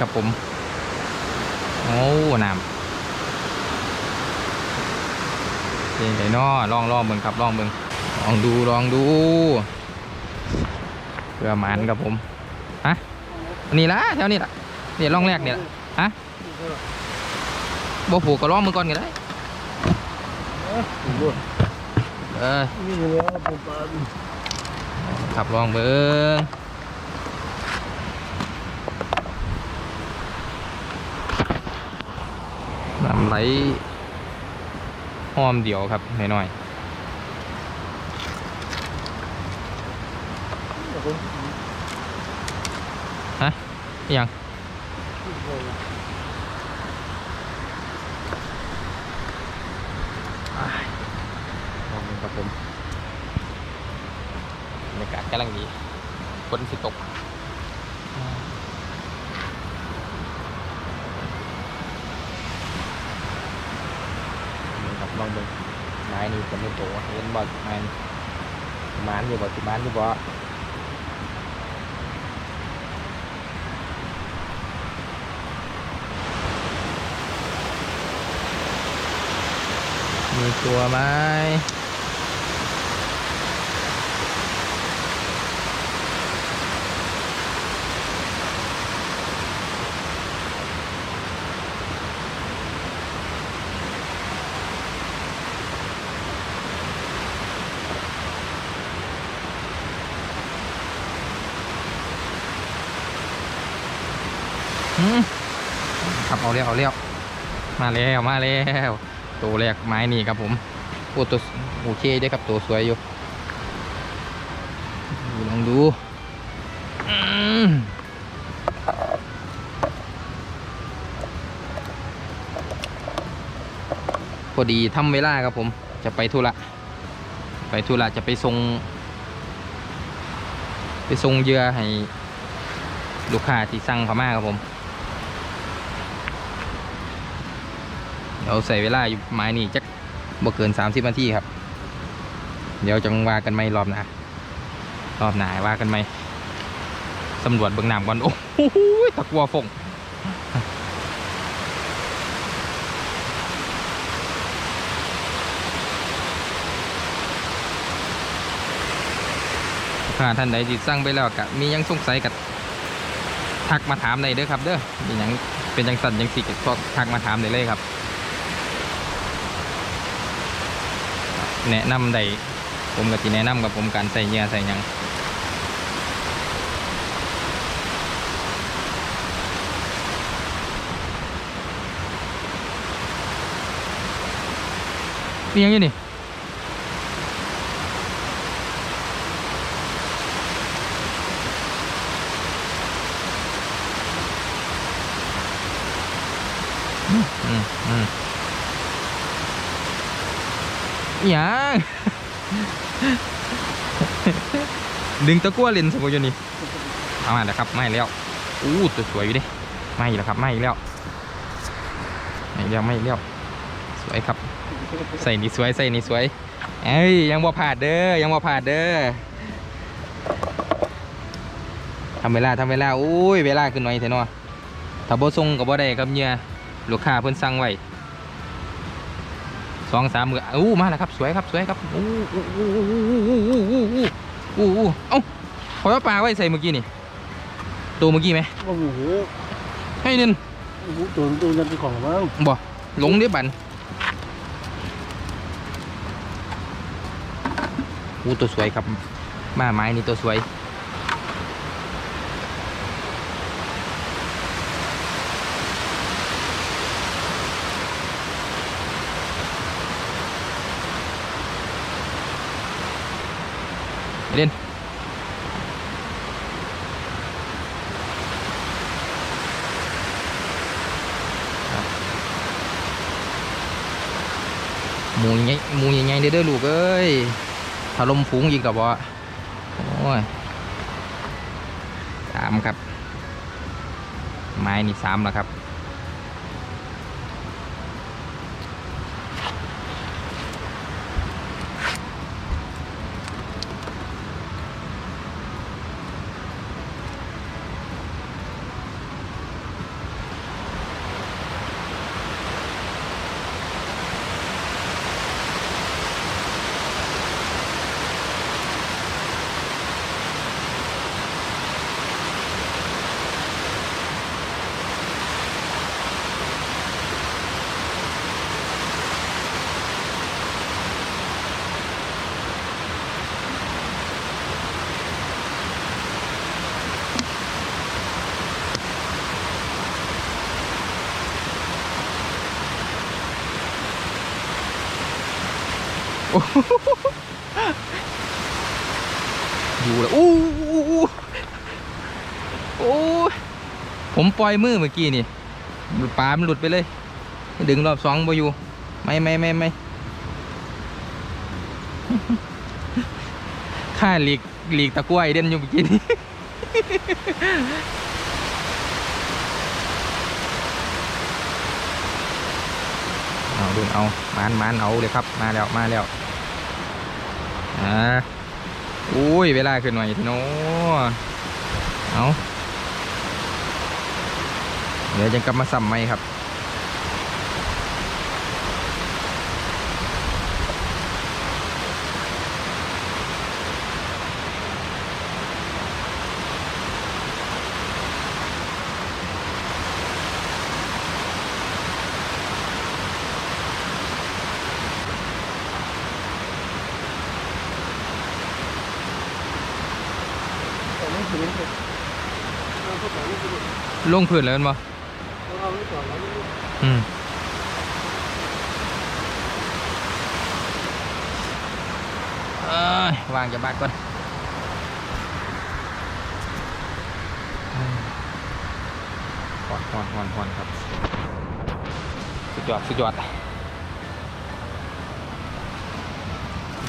ครับผม โอ้น้ำเป็นไงน้อลองลองเบิ่งครับลองเบิ่งลองดูลองดูเพื่อหมันครับผมฮะนี่ละแถวนี้ละเนี่ยร่องแรกเนี่ยละฮะบ่ผูกก็ลองมือก่อนก็ได้ถูกด้วยเออครับผมปลาขับลองเบิ่งน้ำ ไหลห้อมเดียวครับหน่อยๆฮะยังลองดูครับผมบรรยากาศกำลังดีฝนสิตก องมึงไม้นี่จะไม่โตเห็นบอไมนมันอยู่บ่ที่มันอยู่บ่มีตัวไหม ครับเอาเรียวเอาเรียวมาแล้วมาแล้วตัวแรกไม้นี่ครับผมโอ้ตัวโอเคด้วยครับตัวสวยอยู่ลองดูอพอดีทำเวลาครับผม จะไปธุระไปธุระจะไปส่งไปส่งเยื่อให้ลูกค้าที่สั่งพม่าครับผม เดี๋ยวใส่เวลาอยู่ไม้นี่จักบ่เกิน30นาทีครับ เดี๋ยวจะว่ากันไหมรอบหน้ารอบหน้าว่ากันไหมสำรวจเบื้องน้ำก่อน โอ้โหตะกัวฟงถ้าท่านใดที่สั่งไปแล้วกะมียังสงสัยกับทักมาถามได้เด้อครับ เด้อมีหยังเป็นจังสันจังสิก็ทักมาถามได้เลยครับ แนะนำได้ผมก็สิแนะนำกับผมการใส่เหยื่อใส่ยังมีหยังอยู่นี่ อิหยังดึงตะกั่วเลนสมบูรณ์อยู่นี่เอามาแล้วครับไม่แล้วอู้ตัวสวยอยู่ดิไม่แล้วครับไม่แล้วไม่แล้วไม่แล้วสวยครับ ใส่นี่สวยใส่นี่สวยเอ้ยยังบ่ผ่าดเด้อยังบ่ผ่าดเด้อทำเวลาทำเวลาอุ้ยเวลาขึ้นหน่อยเถอะเนาะถ้าบ่ส่งก็บ่ได้ครับเนี่ยลูกค้าเพิ่นสั่งไว้ สองสามมืออู้มาแล้วครับสวยครับสวยครับอู้อู้อู้อู้อู้อู้อู้อู้อู้อู้อู้ใส่เมื่อกี้นี่ตัวเมื่อกี้ไหมโอ้อู้อู้อู้อู้อู้อู้อู้อู้อู้อู้อู้อู้อู้อู้อู้อู้ตัวสวยครับมาไม้นี่ตัวสวย เล่นหมูใหญ่หมูใหญ่ๆเด้อเด้อลูกเอ้ยถล่มฝูงยิงกับบ่โอ้ยสามครับ ไม้นี่สามแล้วครับ อยู่แล้วอู้โอ้ผมปล่อยมือเมื่อกี้นี่ปลามันหลุดไปเลย ดึงรอบสองบ่อยู่ ไม่ไม่ไม่ไม่ค่าหลีกหลีกตะกร้วยเด่นอยู่เมื่อกี้นี่ เอา ดูเอามานมานเอาเลยครับ มาแล้วมาแล้วอ่าอุ้ยเวลาขึ้นหน่อยทีโน้เอาเดี๋ยวจะกลับมาสัมไหมครับ ลยเอาเข้าไปไม่ถึงเลยลงพื้นแล้วแม่นบ่เอาไว้ก่อนแล้วนี่อืมเอ้ยวางจะบัดก่อนหอนหอนหอนหอนครับ สุดยอดสุดยอด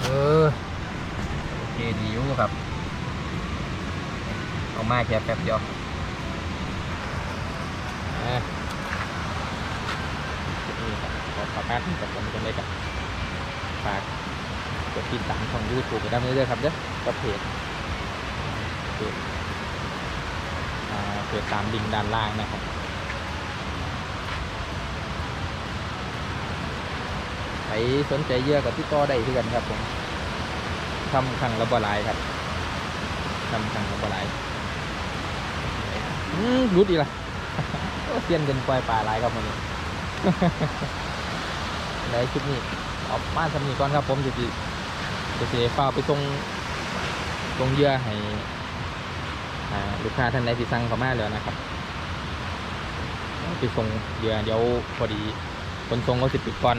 เออโอเคดีอยู่ครับเอา มาแค่แป๊บเดียวขอขอบกับผมกันเลยกับฝากกดติดตามช่องยูทูบไปได้เรื่อยๆครับเด้อกับเพจเพจเพจตามลิงก์ด้านล่างนะครับใครสนใจเยอะกับที่ต่อได้ที่กันครับผมทำครั้งละบหลายครับทำครั้งละบหลาย รุดอีกละเซียนเป็นปล่อยปลาหลายครับวันนี้ในคลิปนี้เอามาสำนีก่อนครับ ผมจะสิจะเสียฟ้าไปส่งส่งเยื่อให้ลูกค้าท่านใดที่สั่งเข้ามาแล้วนะครับไปส่งเยื่อเดี๋ยวพอดีคนส่งเขาสิบปิดก่อน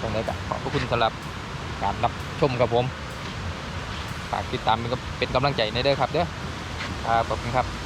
ตรงนี้ก็ขอบพระคุณสำหรับการรับชมครับผม ฝากติดตามเป็นเป็นกำลังใจในเด้อครับเด้อ ครับขอบคุณครับ